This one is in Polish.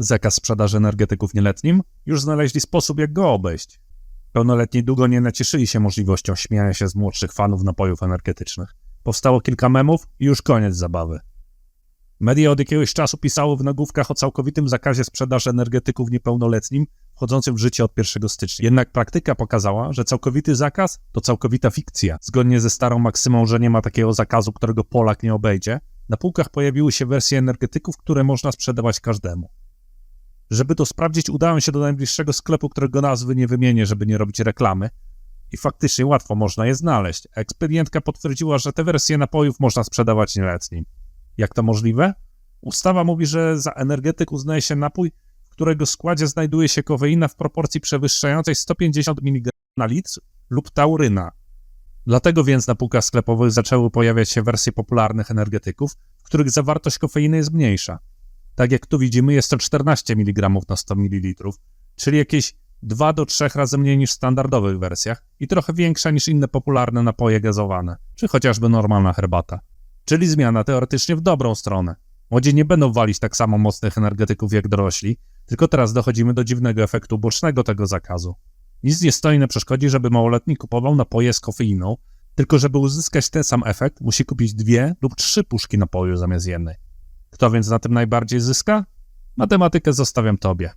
Zakaz sprzedaży energetyków nieletnim? Już znaleźli sposób, jak go obejść. Pełnoletni długo nie nacieszyli się możliwością śmiania się z młodszych fanów napojów energetycznych. Powstało kilka memów i już koniec zabawy. Media od jakiegoś czasu pisały w nagłówkach o całkowitym zakazie sprzedaży energetyków niepełnoletnim wchodzącym w życie od 1 stycznia. Jednak praktyka pokazała, że całkowity zakaz to całkowita fikcja. Zgodnie ze starą maksymą, że nie ma takiego zakazu, którego Polak nie obejdzie, na półkach pojawiły się wersje energetyków, które można sprzedawać każdemu. Żeby to sprawdzić, udałem się do najbliższego sklepu, którego nazwy nie wymienię, żeby nie robić reklamy. I faktycznie łatwo można je znaleźć. Ekspedientka potwierdziła, że te wersje napojów można sprzedawać nieletnim. Jak to możliwe? Ustawa mówi, że za energetyk uznaje się napój, w którego składzie znajduje się kofeina w proporcji przewyższającej 150 mg na litr lub tauryna. Dlatego więc na półkach sklepowych zaczęły pojawiać się wersje popularnych energetyków, w których zawartość kofeiny jest mniejsza. Tak jak tu widzimy, jest to 14 mg na 100 ml, czyli jakieś 2 do 3 razy mniej niż w standardowych wersjach i trochę większa niż inne popularne napoje gazowane, czy chociażby normalna herbata. Czyli zmiana teoretycznie w dobrą stronę. Młodzi nie będą walić tak samo mocnych energetyków jak dorośli, tylko teraz dochodzimy do dziwnego efektu bocznego tego zakazu. Nic nie stoi na przeszkodzie, żeby małoletni kupował napoje z kofeiną, tylko żeby uzyskać ten sam efekt, musi kupić dwie lub trzy puszki napoju zamiast jednej. Kto więc na tym najbardziej zyska? Matematykę zostawiam tobie.